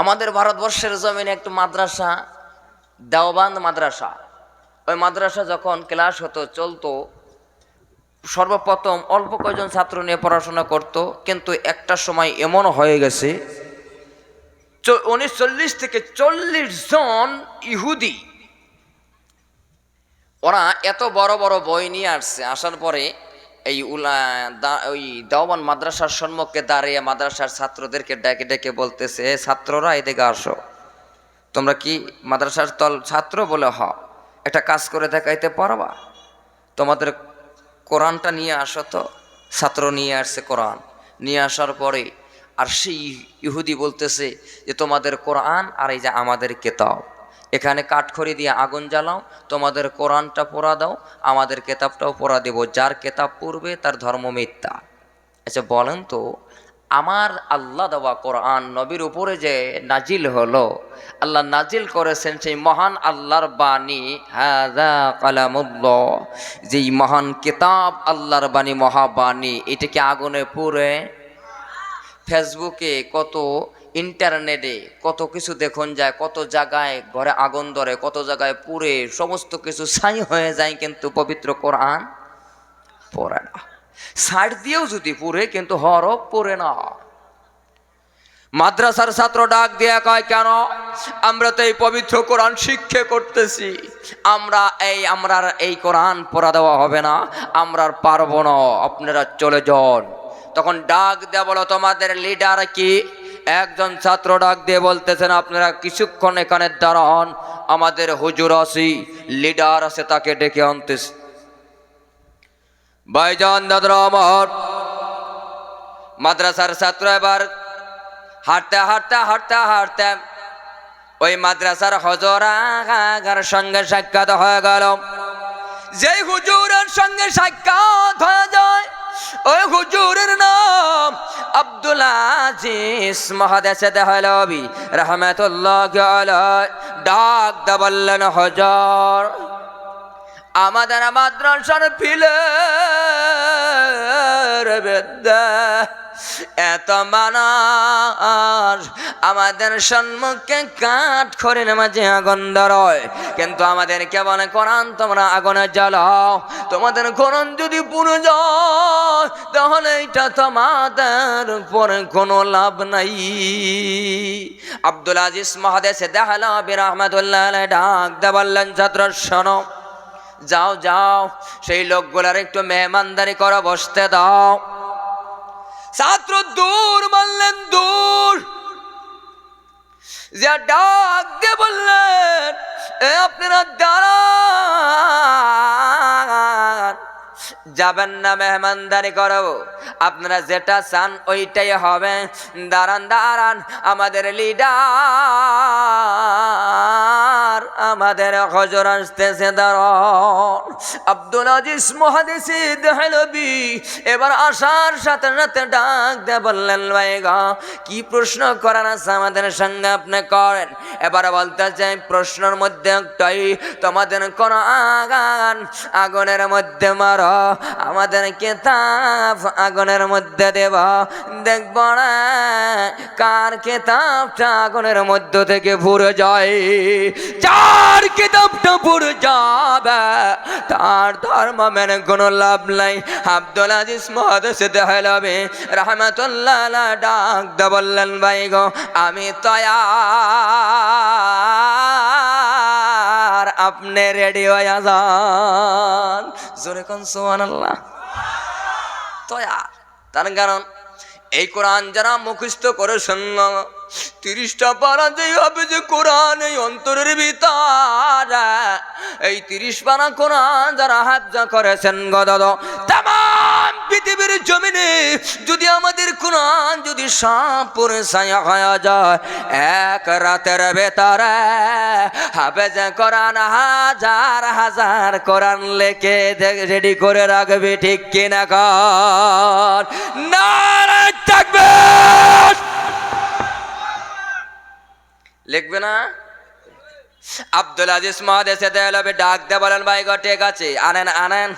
আমাদের ভারতবর্ষের জমিনে একটু মাদ্রাসা, দেওবান্দ মাদ্রাসা। ওই মাদ্রাসা যখন ক্লাস হতো, চলতো, সর্বপ্রথম অল্প কয়জন ছাত্র নিয়ে পড়াশোনা করত, কিন্তু একটা সময় এমন হয়ে গেছে উনিশ চল্লিশ থেকে চল্লিশ জন ইহুদি, ওরা এত বড় বড় বই নিয়ে আসছে, আসার পরে এই উলা ওই দেওয়ান মাদ্রাসার সম্মুখে দাঁড়িয়ে মাদ্রাসার ছাত্রদেরকে ডেকে ডেকে বলতেছে, "এ ছাত্ররা, এদিকে আসো। তোমরা কি মাদ্রাসার তল ছাত্র বলে হ? একটা কাজ করে দেখাইতে পারবা? তোমাদের কোরআনটা নিয়ে আসো তো। ছাত্র নিয়ে আসছে কোরআন। নিয়ে আসার পরে আর সেই ইহুদি বলতেছে যে, তোমাদের কোরআন আর এই যে আমাদের কেতাব। এখানে কাঠখড়ি দিয়ে আগুন জ্বালাও, তোমাদের কোরআনটা পড়া দাও, আমাদের কেতাবটাও পড়া দেব। যার কেতাব পড়বে, তার ধর্ম মিথ্যা। আচ্ছা বলেন তো, আমার আল্লাহ দেওয়া কোরআন নবীর উপরে যে নাজিল হলো, আল্লাহ নাজিল করেছেন সেই মহান আল্লাহর বাণী হাদা কালামুল্লাহ। যেই মহান কিতাব আল্লাহর বাণী, মহাবাণী এটাকে আগুনে পুড়ে? ফেসবুকে কত ইন্টারনেটে কত কিছু দেখুন যায়, কত জায়গায় ঘরে আগুন ধরে, কত জায়গায় পুড়ে, সমস্ত কিছু ছাই হয়ে যায় কিন্তু পবিত্র কোরআন পড়ে না। সাইড দিয়েও যদি পুড়ে কিন্তু হরফ পড়ে না। মাদ্রাসার ছাত্র ডাক দিয়া কয়, কেন? আমরা তো এই পবিত্র কোরআন শিক্ষা করতেছি। আমরা এই আমরা এই কোরআন পড়া দেওয়া হবে না আমরা পারব না। আপনারা চলে যান। তখন ডাক দেয়া বলো, তোমাদের লিডার কি? একজন ছাত্র ডাক দিয়ে বলতেছেন, আপনারা কিছুক্ষণ এখানে দাঁড়ান, আমাদের হুজুর আছি, লিডার আছে তাকে ডেকে আনতেছে। ভাইজান, দাদরা আমার, মাদ্রাসার ছাত্র এবার হাঁটতে হাঁটতে হাঁটতে হাঁটতে, ওই মাদ্রাসার হজরার সঙ্গে সাক্ষাৎ হয়ে গেল। যে হুজুরের সঙ্গে সাক্ষাৎ হয়ে যায়, ওই হুজুরের আব্দুল মহাদেশে দেহলবি রহমতুল্লাহ ডাক দা হজর। আমাদের মাদ্রাসার ফিলে এত মানুষ আমাদের সম্মুখে কাঠ করে মাঝে আগুন ধরয়। কিন্তু আমাদের কেবল কোরআন, তোমরা আগুনে জ্বালাও। তোমাদের কোরআন যদি পুরো যায়, তাহলে এটা তোমাদের পরে কোনো লাভ নাই। আব্দুল আজিজ মহাদেশে দেখাল বির আহমদুল্লাহ ডাক দে বললেন, ছাত্র শোনো যাও যাও, সেই লোকগুলার একটু মেহমানদারি করো, বসতে দাও। ছাত্র দূর মানলেন দূর। যে ডাক দিয়ে বললেন, এ আপনারা দাঁড়ান। যাবেন না মেহমানদারি করব আপনারা যেটা চান ওইটাই হবে। দাঁড়ান দাঁড়ান, আমাদের লিডার আমাদের হজর আসতেছে দাঁড়ান আব্দুল আজিজ মহাদেশি দেহলবি এবার আসার সাথে সাথে ডাক দে বললেন ভাইগা কি প্রশ্ন করার আছে আমাদের সঙ্গে আপনি করেন? এবার বলতে চাই, প্রশ্নের মধ্যে একটাই, তোমাদের কোন আগান, আগুনের মধ্যে মারো, আমাদের কেতাব আগুনের মধ্যে দেব। দেখব না কার কেতাবটা আগুনের মধ্য থেকে পুরো যায়। যার কেতাবটা পুরো যাবে। তার ধর্ম মেনে কোনো লাভ নাই। আব্দুল আজিজ মহাদেশে দেখালাবে রহমতুল্লাহ ডাক দে বললেন, ভাই গো, আমি তয়ার। আপনি রেডি হয়ে যান জোরে কোন সোহান আল্লাহ তয়ার। তার কারণ, এই কোরআন যারা মুখস্থ করে শুনল তিরিশটা পারা যেই হবে যে কোরআন এই অন্তরের ভিতর। এই তিরিশ পারা কোরআন যারা হাফজা করেছেন গদদ তাম পৃথিবীর জমিনে যদি আমাদের কোরআন যদি সাপুরে ছায়া হয়ে যায়, এক রাতের ভেতরে হাফেজা কোরআন হাজার হাজার কোরআন লেখে রেডি করে রাখবে, ঠিক কিনা কর? নারায় থাকবে লিখবে না? আব্দুল আজিজ মহাদেশে দেয়ালবে ডাক দে বলেন, ভাই গো, ঠিক আছে। আনেন আনেন।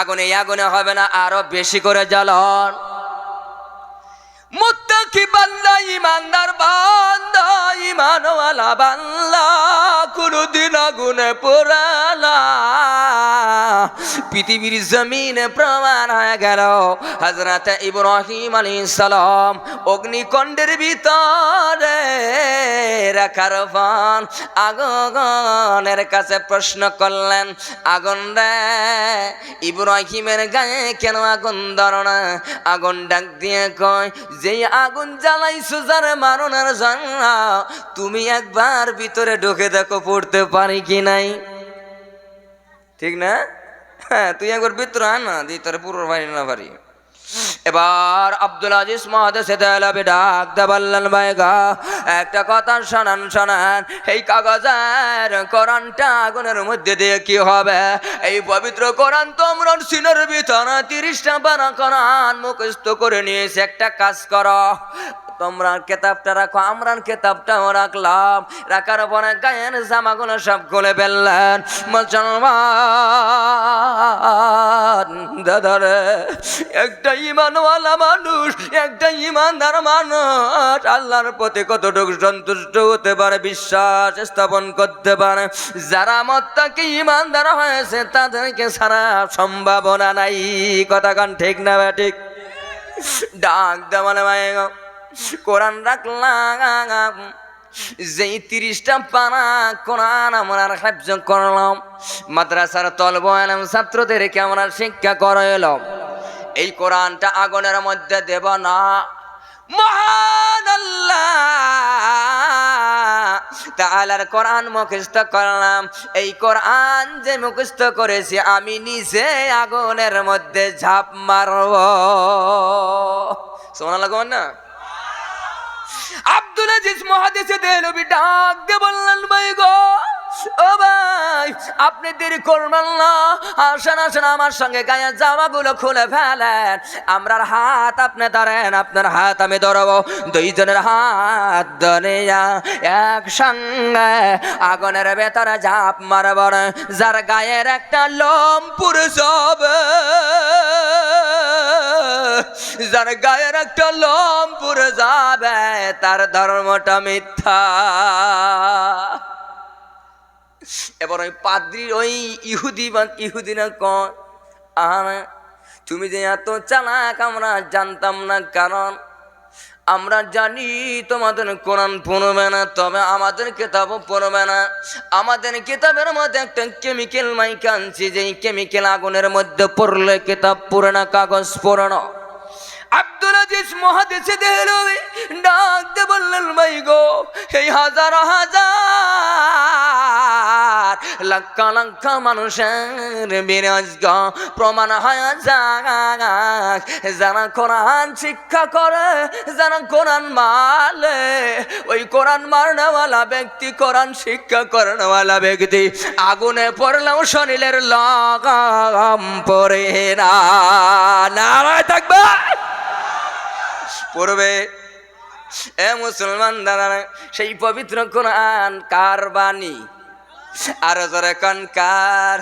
আগুনে আগুনে হবে না, আরও বেশি করে জ্বালন। মুত্তাকি বান্দা, ইমানদার বান্দা, ইমানওয়ালা বাল্লা কোনদিন আগুনে পোড়ালা। পৃথিবীর জমিনে প্রমাণ হয়ে গেল। হজরত ইব্রাহিম আলী সালাম অগ্নিকণ্ডের ভিতরে রাখার ফল আগুনের কাছে প্রশ্ন করলেন, আগুন রে, ইব্রাহিমের গায়ে কেন আগুন ধরো আগুন ডাক দিয়ে কয়, যেই আগুন জ্বালাইছো যারে মারণের জন্য, তুমি একবার ভিতরে ঢুকে দেখো পড়তে পারি কি নাই? ঠিক না? হ্যাঁ তুই একবার ভিতরে আয় না দিয়ে তোর পুরো বাড়ি না পারি এবার আব্দুল আজিজ মহাদেশে দেলাবে ডাক দে বললেন ভাইগা একটা কথা শোনান শোনান। এই কাগজের কোরআনটা আগুনের মধ্যে দিয়ে কি হবে? এই পবিত্র কোরআন তোমরা সিনের ভিতরে তিরিশটা বানা কোরআন মুখস্থ করে নিয়েছে। একটা কাজ করো তোমরা কেতাবটা রাখো আমরা কেতাবটাও রাখলাম। রাখার পরে গায়ের জামাগুলো সব খুলে ফেললেন। মুসলমান দাদারে, একটা ইমানওয়ালা মানুষ, একটা ইমানদার মানুষ, আল্লাহর প্রতি কতটুকু সন্তুষ্ট হতে পারে, বিশ্বাস স্থাপন করতে পারে। যারা মত্তাকে ইমানদার হয়েছে, তাদেরকে সারা সম্ভাবনা নাই। কথা কান ঠিক না ঠিক? ডাক দেওয়ালে মায়ে কোরআন রাখলাম। যেই তিরিশটা পানা কোরআন আমরা সাহায্য করলাম। মাদ্রাসার তলব এলাম ছাত্রদেরকে আমরা শিক্ষা করাইলাম। এই কোরআনটা আগুনের মধ্যে দেব না। মহান আল্লাহ। তাআলার কোরআন মুখস্থ করলাম। এই কোরআন যে মুখস্থ করেছি, আমি নিজে আগুনের মধ্যে ঝাঁপ মারব। শোনা লাগবেন না? আব্দুল আজিজ মহাদেশে দেবী ডাক দিয়ে বললেন ভাই গো ও ভাই আপনি দেরি করবেন না। আসেন আসেন, আমার সঙ্গে গায়ের জামাগুলো খুলে ফেলেন। আমরার হাত আপনি ধরেন, আপনার হাত আমি ধরবো। দুইজনের হাত ধরে একসঙ্গে আগুনের ভেতরে ঝাঁপ মারব। যার গায়ের একটা লোম পুরে যাবে যার গায়ের একটা লোম পুরে যাবে, তার ধর্মটা মিথ্যা। এবার ওই পাদ্রি, ওই ইহুদি ইহুদি না কন তুমি যে এত চালাক, আমরা জানতাম না কারণ আমরা জানি তোমাদের কোরআন পড়বে না, তবে আমাদের কেতাবও পড়বে না। আমাদের কেতাবের মধ্যে একটা কেমিক্যাল মাইক আনছি, যেই কেমিক্যাল আগুনের মধ্যে পড়লে কেতাব পড়ে না, কাগজ পড়ে না। আব্দুল আজিজ মহাদেশে দেহলবি ডাক দে বললেন, ভাই গো, এই হাজার হাজার লক্ষ লক্ষ মানুষের বিরাজ গো। প্রমাণ হয় যাক, যারা কোরআন শিক্ষা করে, যারা কোরআন মালে, ওই কোরআন মারনেওয়ালা ব্যক্তি কোরআন শিক্ষা করেনওয়ালা ব্যক্তি আগুনে পড়লেও শরীরের লাগাম পড়ে না। নারায় থাকবে? পড়বে। এ মুসলমান দাদা সেই পবিত্র কোরআন কার বাণী? আর জরে কন কার